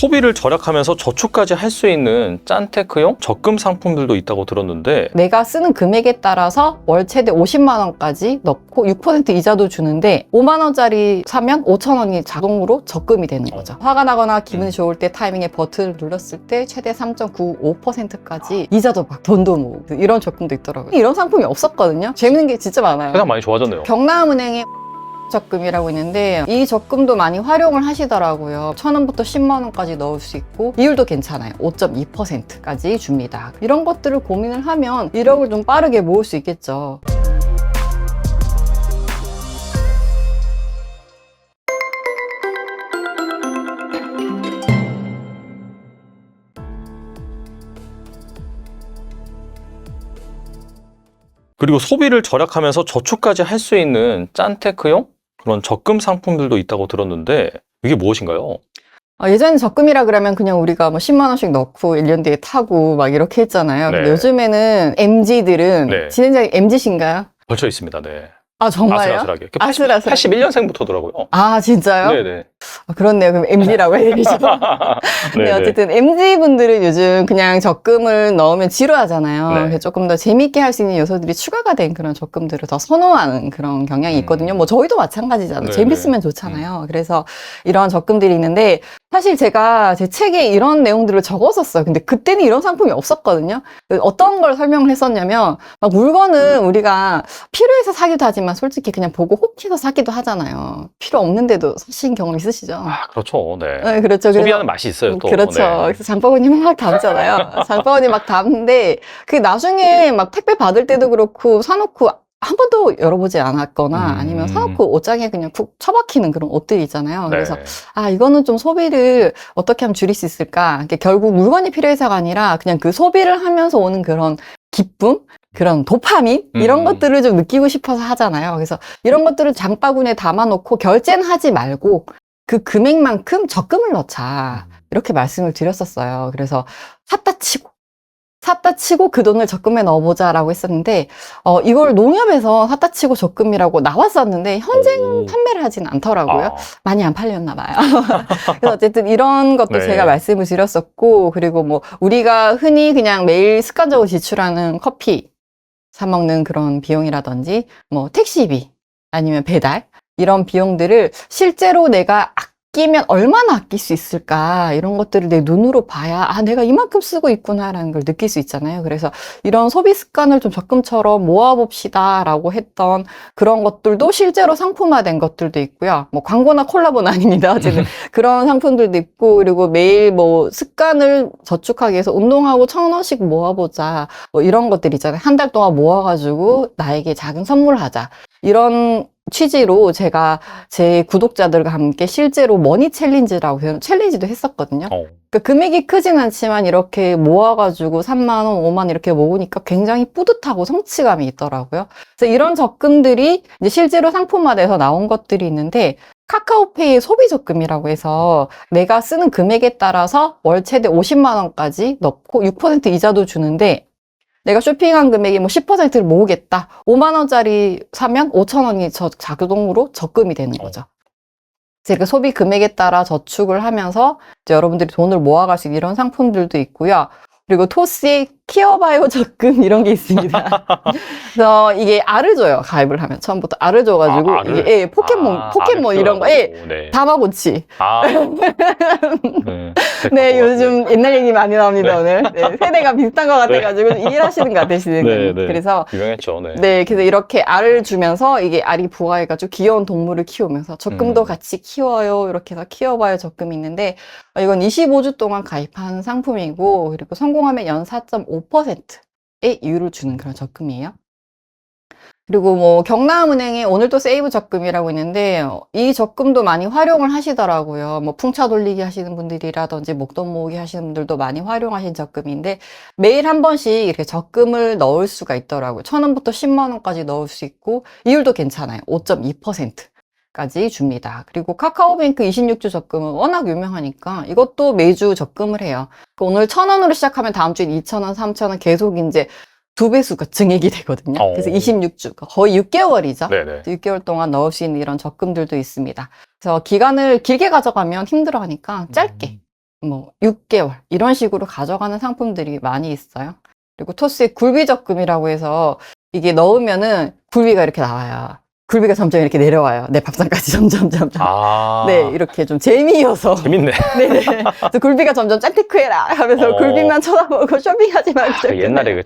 소비를 절약하면서 저축까지 할 수 있는 짠테크용 적금 상품들도 있다고 들었는데 내가 쓰는 금액에 따라서 월 최대 50만 원까지 넣고 6% 이자도 주는데 5만 원짜리 사면 5천 원이 자동으로 적금이 되는 거죠. 화가 나거나 기분이 음. 좋을 때 타이밍에 버튼을 눌렀을 때 최대 3.95%까지 이자도 막 돈도 모으고 이런 적금도 있더라고요. 이런 상품이 없었거든요. 재밌는 게 진짜 많아요. 세상 많이 좋아졌네요. 경남은행의 적금이라고 있는데 이 적금도 많이 활용을 하시더라고요. 천 원부터 10만 원까지 넣을 수 있고 이율도 괜찮아요. 5.2%까지 줍니다. 이런 것들을 고민을 하면 1억을 좀 빠르게 모을 수 있겠죠. 그리고 소비를 절약하면서 저축까지 할 수 있는 짠테크용 그런 적금 상품들도 있다고 들었는데 이게 무엇인가요? 아, 예전에 적금이라 그러면 그냥 우리가 뭐 10만 원씩 넣고 1년 뒤에 타고 막 이렇게 했잖아요. 근데 네. 요즘에는 MZ들은 네. 진행자님 MZ신가요? 걸쳐 있습니다. 네. 아 정말요? 아슬아슬하게. 아슬아슬하게. 81년생부터더라고요. 아 진짜요? 네네. 아, 그렇네요. 그럼 MZ라고 해야 되죠. 네, 네네. 어쨌든 MZ분들은 요즘 그냥 적금을 넣으면 지루하잖아요. 네. 그래서 조금 더 재밌게 할 수 있는 요소들이 추가가 된 그런 적금들을 더 선호하는 그런 경향이 음. 있거든요. 뭐 저희도 마찬가지잖아요. 네, 재밌으면 좋잖아요. 그래서 이런 적금들이 있는데 사실 제가 제 책에 이런 내용들을 적었었어요. 근데 그때는 이런 상품이 없었거든요. 어떤 걸 설명을 했었냐면 막 물건은 우리가 필요해서 사기도 하지만 솔직히 그냥 보고 혹해서 사기도 하잖아요. 필요 없는데도 사신 경험 있으시죠? 아, 그렇죠. 네. 네, 그렇죠. 소비하는 맛이 있어요, 또. 그렇죠. 네. 그래서 장바구니 막 담잖아요. 장바구니 막 담는데 그 나중에 막 택배 받을 때도 그렇고 사놓고 한 번도 열어보지 않았거나 음. 아니면 사놓고 옷장에 그냥 푹 처박히는 그런 옷들이 있잖아요. 네. 그래서 아 이거는 좀 소비를 어떻게 하면 줄일 수 있을까? 이게 결국 물건이 필요해서가 아니라 그냥 그 소비를 하면서 오는 그런 기쁨, 그런 도파민 이런 음. 것들을 좀 느끼고 싶어서 하잖아요. 그래서 이런 것들을 장바구니에 담아놓고 결제는 하지 말고 그 금액만큼 적금을 넣자. 이렇게 말씀을 드렸었어요. 그래서 샀다 치고 샀다 치고 그 돈을 적금에 넣어보자라고 했었는데 어, 이걸 농협에서 샀다 치고 적금이라고 나왔었는데 현재 오. 판매를 하진 않더라고요. 아, 많이 안 팔렸나 봐요. 그래서 어쨌든 이런 것도 네. 제가 말씀을 드렸었고 그리고 뭐 우리가 흔히 그냥 매일 습관적으로 지출하는 커피 사 먹는 그런 비용이라든지 뭐 택시비 아니면 배달 이런 비용들을 실제로 내가 아끼면 얼마나 아낄 수 있을까 이런 것들을 내 눈으로 봐야 아 내가 이만큼 쓰고 있구나라는 걸 느낄 수 있잖아요. 그래서 이런 소비 습관을 좀 적금처럼 모아봅시다라고 했던 그런 것들도 실제로 상품화된 것들도 있고요. 뭐 광고나 콜라보는 아닙니다. 어쨌든 그런 상품들도 있고 그리고 매일 뭐 습관을 저축하기 위해서 운동하고 천 원씩 모아보자 뭐 이런 것들 있잖아요. 한 달 동안 모아가지고 나에게 작은 선물하자 이런 취지로 제가 제 구독자들과 함께 실제로 머니 챌린지라고 해서 챌린지도 했었거든요. 어. 그 금액이 크진 않지만 이렇게 모아가지고 3만 원, 5만 원 이렇게 모으니까 굉장히 뿌듯하고 성취감이 있더라고요. 그래서 이런 적금들이 이제 실제로 상품화돼서 나온 것들이 있는데 카카오페이 소비 적금이라고 해서 내가 쓰는 금액에 따라서 월 최대 50만 원까지 넣고 6% 이자도 주는데 내가 쇼핑한 금액이 뭐 10%를 모으겠다. 5만 원짜리 사면 5천 원이 저 자동으로 적금이 되는 거죠. 그래서 그 소비 금액에 따라 저축을 하면서 이제 여러분들이 돈을 모아갈 수 있는 이런 상품들도 있고요. 그리고 토스의 키어바이오 적금 이런 게 있습니다. 그래서 이게 알을 줘요. 가입을 하면 처음부터 알을 줘가지고 아, 알을? 이게 예, 포켓몬 아, 포켓몬 알을 이런 거 예, 키워가지고, 네. 다마고치. 아. 네. 네, 요즘 옛날 얘기 많이 나옵니다, 오늘. 네, 세대가 비슷한 것 네. 같아가지고 일하시는 것 같으시는 네. 네. 그래서 유명했죠. 네. 네, 그래서 이렇게 알을 주면서 이게 알이 부화해가지고 귀여운 동물을 키우면서 적금도 음. 같이 키워요. 이렇게 해서 키워봐요 적금이 있는데 어, 이건 25주 동안 가입한 상품이고 그리고 성공하면 연 4.5%의 이율을 주는 그런 적금이에요. 그리고 뭐 경남은행에 오늘 또 세이브 적금이라고 있는데 어, 이 적금도 많이 활용을 하시더라고요. 뭐 풍차 돌리기 하시는 분들이라든지 목돈 모으기 하시는 분들도 많이 활용하신 적금인데 매일 한 번씩 이렇게 적금을 넣을 수가 있더라고요. 천 원부터 10만 원까지 넣을 수 있고 이율도 괜찮아요. 5.2%까지 줍니다. 그리고 카카오뱅크 26주 적금은 워낙 유명하니까 이것도 매주 적금을 해요. 그 오늘 천 원으로 시작하면 다음 주엔 2천 원, 3천 원 계속 이제 두 배수가 증액이 되거든요. 어. 그래서 26주, 거의 6개월이죠. 네네. 6개월 동안 넣을 수 있는 이런 적금들도 있습니다. 그래서 기간을 길게 가져가면 힘들어 하니까 짧게 음. 뭐 6개월 이런 식으로 가져가는 상품들이 많이 있어요. 그리고 토스의 굴비 적금이라고 해서 이게 넣으면은 굴비가 이렇게 나와요. 굴비가 점점 이렇게 내려와요. 내 밥상까지 점점 점점. 아. 네, 이렇게 좀 재미여서. 재밌네. 네네. 그래서 굴비가 점점 짠테크해라 하면서 어. 굴비만 쳐다보고 쇼핑하지 말고. 그 저렇게 옛날에 그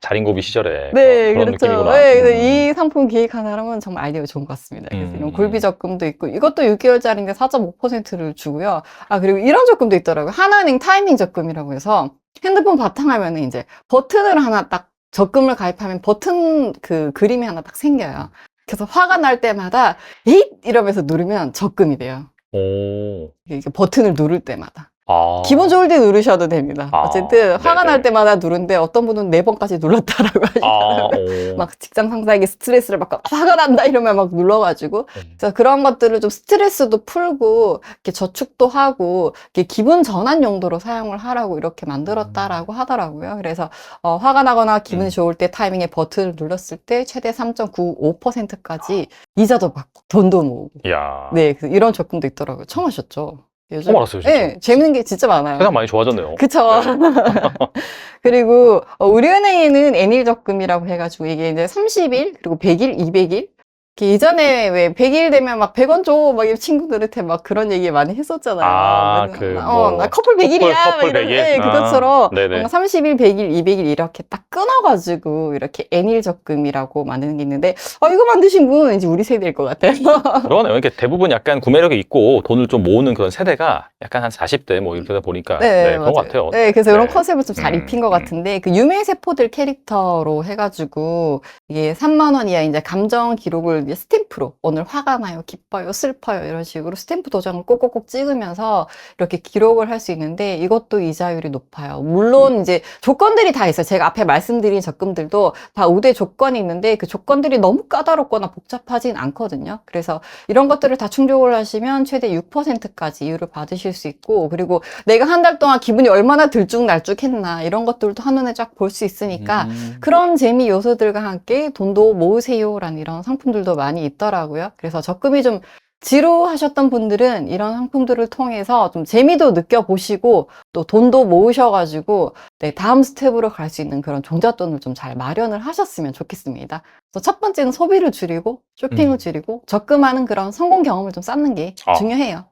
자린고비 시절에 네, 그런 그렇죠. 느낌이구나. 네, 그래서 음. 이 상품 기획하는 사람은 정말 아이디어가 좋은 것 같습니다. 그래서 음. 이런 굴비 적금도 있고, 이것도 6개월짜리인데 4.5%를 주고요. 아, 그리고 이런 적금도 있더라고요. 하나은행 타이밍 적금이라고 해서 핸드폰 바탕화면에 이제 버튼을 하나 딱 적금을 가입하면 버튼 그 그림이 하나 딱 생겨요. 그래서 화가 날 때마다 잇 이러면서 누르면 적금이 돼요. 오. 이게 버튼을 누를 때마다. 아. 기분 좋을 때 누르셔도 됩니다. 아, 어쨌든 화가 네네. 날 때마다 누른데 어떤 분은 네 번까지 눌렀다라고 하시더라고요. 아, 오. 막 직장 상사에게 스트레스를 받고 화가 난다 이러면 막 눌러가지고 음. 그래서 그런 것들을 좀 스트레스도 풀고 이렇게 저축도 하고 이렇게 기분 전환 용도로 사용을 하라고 이렇게 만들었다라고 하더라고요. 그래서 어, 화가 나거나 기분이 음. 좋을 때 타이밍에 버튼을 눌렀을 때 최대 3.95%까지 이자도 받고 돈도 모으고 야. 네 그래서 이런 적금도 있더라고요. 처음 하셨죠? 요즘 처음 알았어요, 진짜. 네 재밌는 게 진짜 많아요. 세상 많이 좋아졌네요. 그쵸. 그리고 어, 우리은행에는 N일 적금이라고 해가지고 이게 이제 30일 그리고 100일, 200일 이렇게 예전에 왜 100일 되면 막 100원 줘, 막 친구들한테 막 그런 얘기 많이 했었잖아요. 아, 그래서 그 나, 뭐 어, 나 커플 100일이야. 커플 100일? 네, 아, 그것처럼 네네. 뭔가 30일, 100일, 200일 이렇게 딱 끊어가지고 이렇게 N일 적금이라고 만드는 게 있는데 어, 이거 만드신 분은 이제 우리 세대일 것 같아요. 그러네요. 이렇게 대부분 약간 구매력이 있고 돈을 좀 모으는 그런 세대가 약간 한 40대 뭐 이렇게 보니까 네, 그런 것. 같아요. 네, 그래서 이런 네. 컨셉을 좀잘 음, 입힌 것 음. 같은데, 그 유명 세포들 캐릭터로 해가지고, 이게 3만 원 이하 이제 감정 기록을 이제 스탬프로, 오늘 화가 나요, 기뻐요, 슬퍼요, 이런 식으로 스탬프 도장을 꼭꼭꼭 찍으면서 이렇게 기록을 할 수 있는데, 이것도 이자율이 높아요. 물론 이제 조건들이 다 있어요. 제가 앞에 말씀드린 적금들도 다 우대 조건이 있는데, 그 조건들이 너무 까다롭거나 복잡하진 않거든요. 그래서 이런 것들을 다 충족을 하시면 최대 6%까지 이율을 받으실 수 있고, 그리고 내가 한 달 동안 기분이 얼마나 들쭉날쭉했나 이런 것들도 한눈에 쫙 볼 수 있으니까 음. 그런 재미 요소들과 함께 돈도 모으세요라는 이런 상품들도 많이 있더라고요. 그래서 적금이 좀 지루하셨던 분들은 이런 상품들을 통해서 좀 재미도 느껴보시고 또 돈도 모으셔가지고 네, 다음 스텝으로 갈 수 있는 그런 종잣돈을 좀 잘 마련을 하셨으면 좋겠습니다. 그래서 첫 번째는 소비를 줄이고 쇼핑을 음. 줄이고 적금하는 그런 성공 경험을 좀 쌓는 게 아. 중요해요.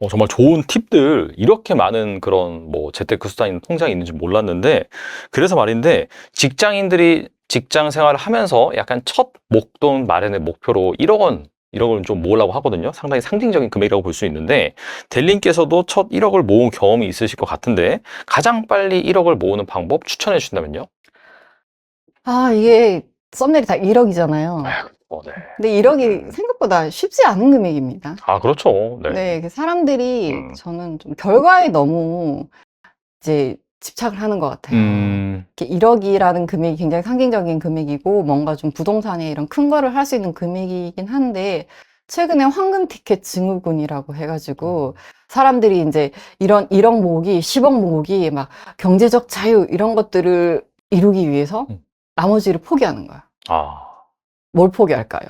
어, 정말 좋은 팁들 이렇게 많은 그런 뭐 재테크 수단인 통장이 있는지 몰랐는데 그래서 말인데 직장인들이 직장 생활을 하면서 약간 첫 목돈 마련의 목표로 1억 원 1억을 좀 모으려고 하거든요. 상당히 상징적인 금액이라고 볼 수 있는데 델님께서도 첫 1억을 모은 경험이 있으실 것 같은데 가장 빨리 1억을 모으는 방법 추천해 주신다면요? 아, 이게 썸네일이 다 1억이잖아요. 어, 네. 근데 1억이 생각보다 쉽지 않은 금액입니다. 아 그렇죠. 네. 네, 그 사람들이 음. 저는 좀 결과에 너무 이제 집착을 하는 것 같아요. 음, 이렇게 1억이라는 금액이 굉장히 상징적인 금액이고 뭔가 좀 부동산에 이런 큰 거를 할 수 있는 금액이긴 한데 최근에 황금 티켓 증후군이라고 해가지고 사람들이 이제 이런 1억 모으기, 10억 모으기, 막 경제적 자유 이런 것들을 이루기 위해서 음. 나머지를 포기하는 거야. 아 뭘 포기할까요?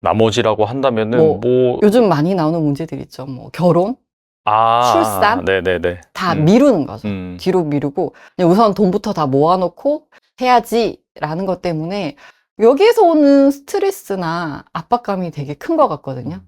나머지라고 한다면은 뭐, 뭐, 요즘 많이 나오는 문제들 있죠. 뭐 결혼 아 출산? 네네네. 다 음. 미루는 거죠. 음. 뒤로 미루고 그냥 우선 돈부터 다 모아놓고 해야지라는 것 때문에 여기에서 오는 스트레스나 압박감이 되게 큰 것 같거든요.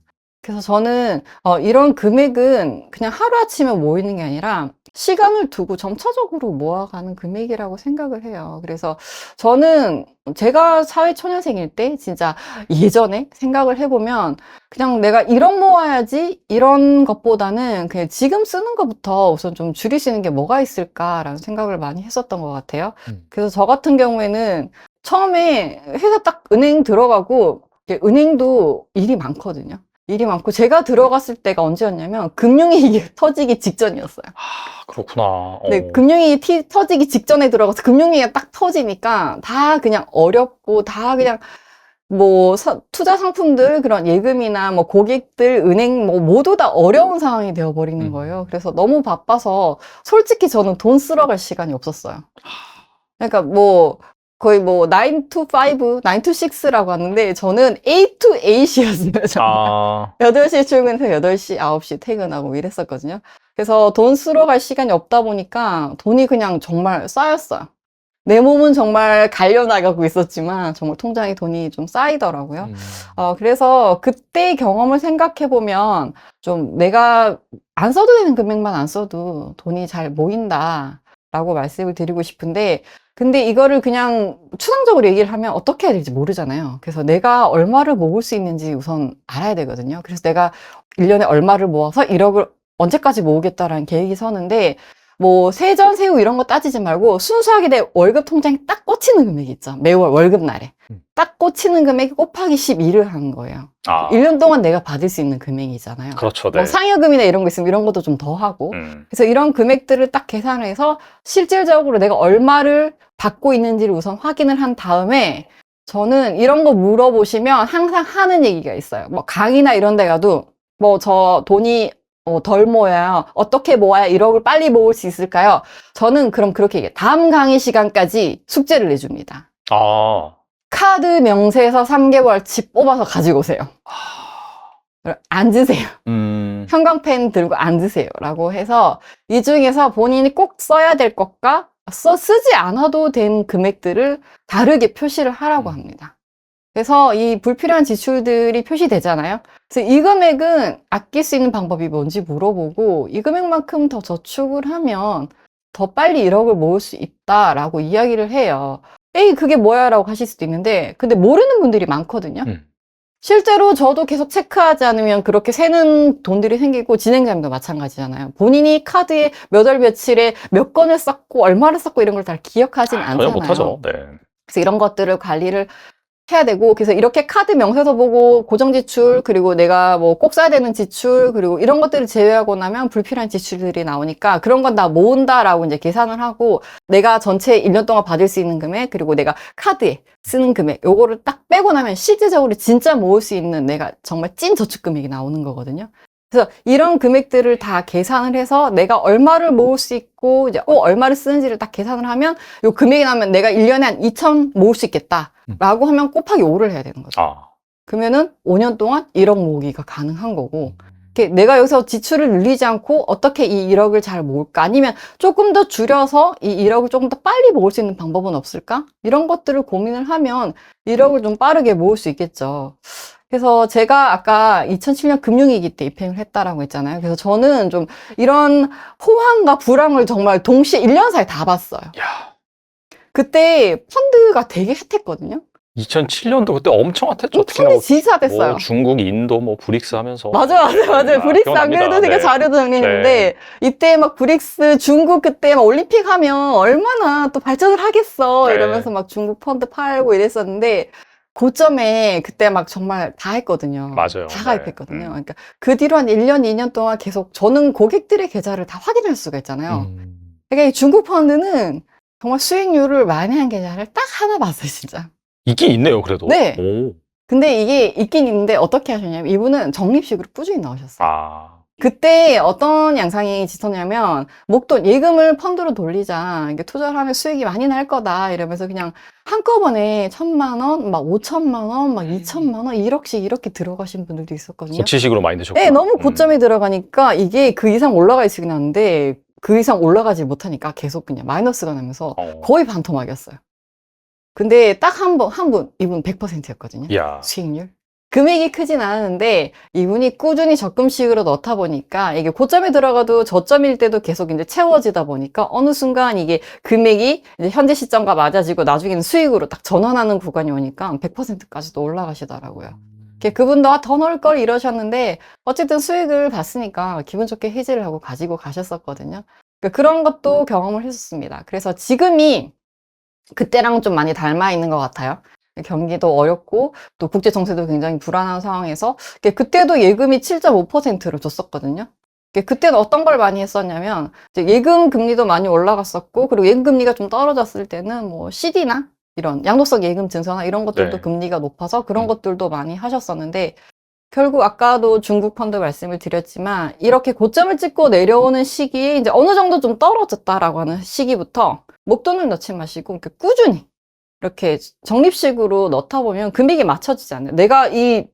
그래서 저는 어, 이런 금액은 그냥 하루아침에 모이는 게 아니라 시간을 두고 점차적으로 모아가는 금액이라고 생각을 해요. 그래서 저는 제가 사회초년생일 때 진짜 예전에 생각을 해보면 그냥 내가 1억 모아야지 이런 것보다는 그냥 지금 쓰는 것부터 우선 좀 줄일 수 있는 게 뭐가 있을까라는 생각을 많이 했었던 것 같아요. 음. 그래서 저 같은 경우에는 처음에 회사 딱 은행 들어가고 은행도 일이 많거든요. 일이 많고 제가 들어갔을 때가 언제였냐면 금융위기 터지기 직전이었어요. 아, 그렇구나. 어. 네, 금융위기 티- 터지기 직전에 들어가서 금융위기가 딱 터지니까 다 그냥 어렵고 다 그냥 뭐 사- 투자 상품들 그런 예금이나 뭐 고객들 은행 뭐 모두 다 어려운 상황이 되어 버리는 음. 거예요. 그래서 너무 바빠서 솔직히 저는 돈 쓸어 갈 시간이 없었어요. 그러니까 뭐 거의 뭐 9 to 5, 9 to 6라고 하는데 저는 8 to 8이었어요. 아, 8시에 출근해서 8시, 9시 퇴근하고 이랬었거든요. 그래서 돈 쓰러 갈 시간이 없다 보니까 돈이 그냥 정말 쌓였어요. 내 몸은 정말 갈려나가고 있었지만 정말 통장에 돈이 좀 쌓이더라고요. 음. 어, 그래서 그때 경험을 생각해 보면 좀 내가 안 써도 되는 금액만 안 써도 돈이 잘 모인다 라고 말씀을 드리고 싶은데 근데 이거를 그냥 추상적으로 얘기를 하면 어떻게 해야 될지 모르잖아요. 그래서 내가 얼마를 모을 수 있는지 우선 알아야 되거든요. 그래서 내가 1년에 얼마를 모아서 1억을 언제까지 모으겠다라는 계획이 서는데 뭐 세전 세후 이런 거 따지지 말고 순수하게 내 월급 통장에 딱 꽂히는 금액이 있죠. 매월 월급 날에. 음. 딱 꽂히는 금액이 곱하기 12를 하는 거예요. 아, 1년 동안 내가 받을 수 있는 금액이잖아요. 그렇죠. 네. 뭐 상여금이나 이런 거 있으면 이런 것도 좀 더 하고. 음. 그래서 이런 금액들을 딱 계산해서 실질적으로 내가 얼마를 받고 있는지를 우선 확인을 한 다음에 저는 이런 거 물어보시면 항상 하는 얘기가 있어요. 뭐 강의나 이런 데 가도 뭐 저 돈이 어, 덜 모여요. 어떻게 모아야 1억을 빨리 모을 수 있을까요? 저는 그럼 그렇게 얘기해요. 다음 강의 시간까지 숙제를 내줍니다. 아, 카드 명세서 3개월치 뽑아서 가지고 오세요. 앉으세요. 음, 형광펜 들고 앉으세요. 라고 해서 이 중에서 본인이 꼭 써야 될 것과 써, 쓰지 않아도 된 금액들을 다르게 표시를 하라고 음. 합니다. 그래서 이 불필요한 지출들이 표시되잖아요. 그래서 이 금액은 아낄 수 있는 방법이 뭔지 물어보고 이 금액만큼 더 저축을 하면 더 빨리 1억을 모을 수 있다라고 이야기를 해요. 에이, 그게 뭐야? 라고 하실 수도 있는데, 근데 모르는 분들이 많거든요. 음. 실제로 저도 계속 체크하지 않으면 그렇게 새는 돈들이 생기고 진행자님도 마찬가지잖아요. 본인이 카드에 몇 월 며칠에 몇 건을 썼고 얼마를 썼고 이런 걸 다 기억하진 전혀 않잖아요. 못하죠. 네. 그래서 이런 것들을 관리를 해야 되고 그래서 이렇게 카드 명세서 보고 고정 지출 그리고 내가 뭐 꼭 써야 되는 지출 그리고 이런 것들을 제외하고 나면 불필요한 지출들이 나오니까 그런 건 다 모은다라고 이제 계산을 하고 내가 전체 1년 동안 받을 수 있는 금액 그리고 내가 카드에 쓰는 금액 요거를 딱 빼고 나면 실제적으로 진짜 모을 수 있는 내가 정말 찐 저축 금액이 나오는 거거든요. 그래서 이런 금액들을 다 계산을 해서 내가 얼마를 모을 수 있고 이제 꼭 얼마를 쓰는지를 딱 계산을 하면 요 금액이 나면 내가 1년에 한 2천 모을 수 있겠다라고 하면 곱하기 5를 해야 되는 거죠. 아, 그러면은 5년 동안 1억 모으기가 가능한 거고 이렇게 내가 여기서 지출을 늘리지 않고 어떻게 이 1억을 잘 모을까? 아니면 조금 더 줄여서 이 1억을 조금 더 빨리 모을 수 있는 방법은 없을까? 이런 것들을 고민을 하면 1억을 좀 빠르게 모을 수 있겠죠. 그래서 제가 아까 2007년 금융위기 때 입행을 했다라고 했잖아요. 그래서 저는 좀 이런 호황과 불황을 정말 동시에 1년 사이에 다 봤어요. 야, 그때 펀드가 되게 핫했거든요. 2007년도 그때 엄청 핫했죠. 특히나 펀드 뭐, 진짜 핫했어요. 뭐 중국, 인도, 뭐 브릭스 하면서. 맞아, 맞아, 맞아. 아, 브릭스 안. 그래도 되게 네. 자료도 정리했는데, 이때 막 브릭스 중국 그때 막 올림픽 하면 얼마나 또 발전을 하겠어. 네. 이러면서 막 중국 펀드 팔고 이랬었는데, 고점에 그때 막 정말 다 했거든요. 맞아요. 다 네. 가입했거든요. 음. 그러니까 그 뒤로 한 1년, 2년 동안 계속 저는 고객들의 계좌를 다 확인할 수가 있잖아요. 음. 그러니까 이 중국 펀드는 정말 수익률을 많이 한 계좌를 딱 하나 봤어요, 진짜. 있긴 있네요, 그래도. 네. 오. 근데 이게 있긴 있는데 어떻게 하셨냐면 이분은 적립식으로 꾸준히 나오셨어요. 아, 그때 어떤 양상이 짙었냐면 목돈 예금을 펀드로 돌리자 이게 투자를 하면 수익이 많이 날 거다 이러면서 그냥 한꺼번에 천만 원, 막 오천만 원, 막 이천만 원, 1억씩 이렇게 들어가신 분들도 있었거든요. 고치식으로 많이 드셨고. 네, 너무 고점에 들어가니까 이게 그 이상 올라가 있으긴 하는데 그 이상 올라가지 못하니까 계속 그냥 마이너스가 나면서 어. 거의 반토막이었어요. 근데 딱 한 번, 한 분, 이분 100%였거든요. 이야. 수익률. 금액이 크진 않았는데 이분이 꾸준히 적금식으로 넣다 보니까 이게 고점에 들어가도 저점일 때도 계속 이제 채워지다 보니까 어느 순간 이게 금액이 이제 현재 시점과 맞아지고 나중에는 수익으로 딱 전환하는 구간이 오니까 100%까지도 올라가시더라고요. 그분도 아, 더 넣을 걸 이러셨는데 어쨌든 수익을 봤으니까 기분 좋게 해지를 하고 가지고 가셨었거든요. 그러니까 그런 것도 경험을 했었습니다. 그래서 지금이 그때랑 좀 많이 닮아 있는 것 같아요. 경기도 어렵고 또 국제 정세도 굉장히 불안한 상황에서 그때도 예금이 7.5%를 줬었거든요. 그때는 어떤 걸 많이 했었냐면 예금 금리도 많이 올라갔었고 그리고 예금 금리가 좀 떨어졌을 때는 뭐 CD나 이런 양도성 예금 증서나 이런 것들도 네. 금리가 높아서 그런 음. 것들도 많이 하셨었는데 결국 아까도 중국 펀드 말씀을 드렸지만 이렇게 고점을 찍고 내려오는 시기에 이제 어느 정도 좀 떨어졌다라고 하는 시기부터 목돈을 넣지 마시고 꾸준히 이렇게 적립식으로 넣다 보면 금액이 맞춰지지 않아요. 내가 이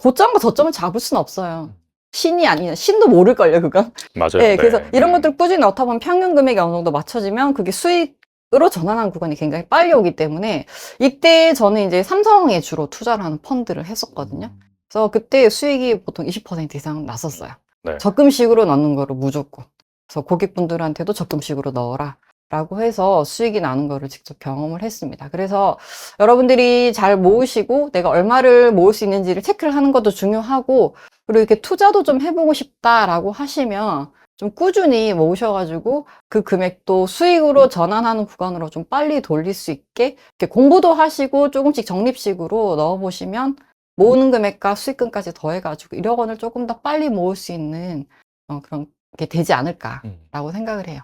고점과 저점을 잡을 수는 없어요. 신이 아니냐. 신도 모를걸요, 그건. 맞아요. 네, 그래서 이런 음. 것들 꾸준히 넣다 보면 평균 금액이 어느 정도 맞춰지면 그게 수익으로 전환하는 구간이 굉장히 빨리 오기 때문에 이때 저는 이제 삼성에 주로 투자를 하는 펀드를 했었거든요. 그래서 그때 수익이 보통 20% 이상 났었어요. 네. 적금식으로 넣는 거로 무조건. 그래서 고객분들한테도 적금식으로 넣어라. 라고 해서 수익이 나는 거를 직접 경험을 했습니다. 그래서 여러분들이 잘 모으시고 내가 얼마를 모을 수 있는지를 체크를 하는 것도 중요하고 그리고 이렇게 투자도 좀 해보고 싶다라고 하시면 좀 꾸준히 모으셔가지고 그 금액도 수익으로 전환하는 구간으로 좀 빨리 돌릴 수 있게 이렇게 공부도 하시고 조금씩 적립식으로 넣어보시면 모으는 금액과 수익금까지 더해가지고 1억 원을 조금 더 빨리 모을 수 있는 어, 그런 게 되지 않을까라고 음. 생각을 해요.